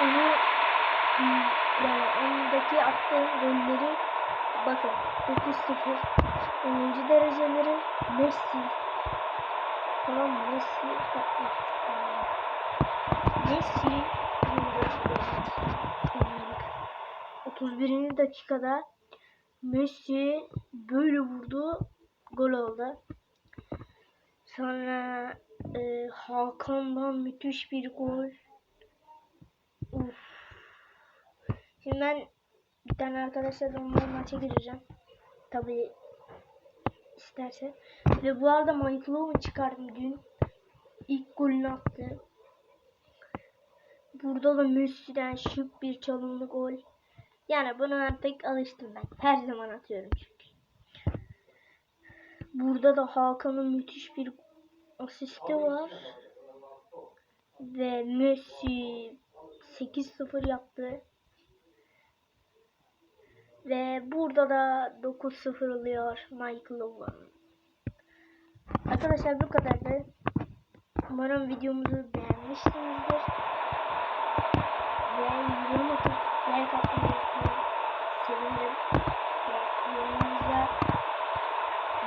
onu yani ondaki attığım golleri bakın 9-0 10. dereceleri Messi tamam Messi Messi 31. dakikada Messi böyle vurdu gol oldu. Sonra e, Hakan'dan müthiş bir gol. Şimdi ben bir tane arkadaşlarla onunla maça gireceğim. Tabii isterse. Ve bu arada Michael Owen çıkardım dün. İlk golünü attı. Burada da Messi'den şık bir çalımlı gol. Yani buna artık alıştım ben. Her zaman atıyorum çünkü. Burada da Hakan'ın müthiş bir asisti var. Ve Messi 8-0 yaptı. Ve burada da 9-0 oluyor Michael Owen. Arkadaşlar bu kadardı. Umarım videomuzu beğenmişsinizdir. Ve yorum atıp like atmayı unutmayın. Sevinirim. Ve yorumunuzda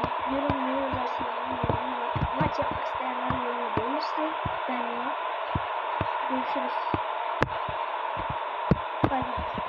bekliyorum. Ne yazarsınız. Maç yapmak isteyenler yorumu beğenirse benimle görüşürüz. Bay bay.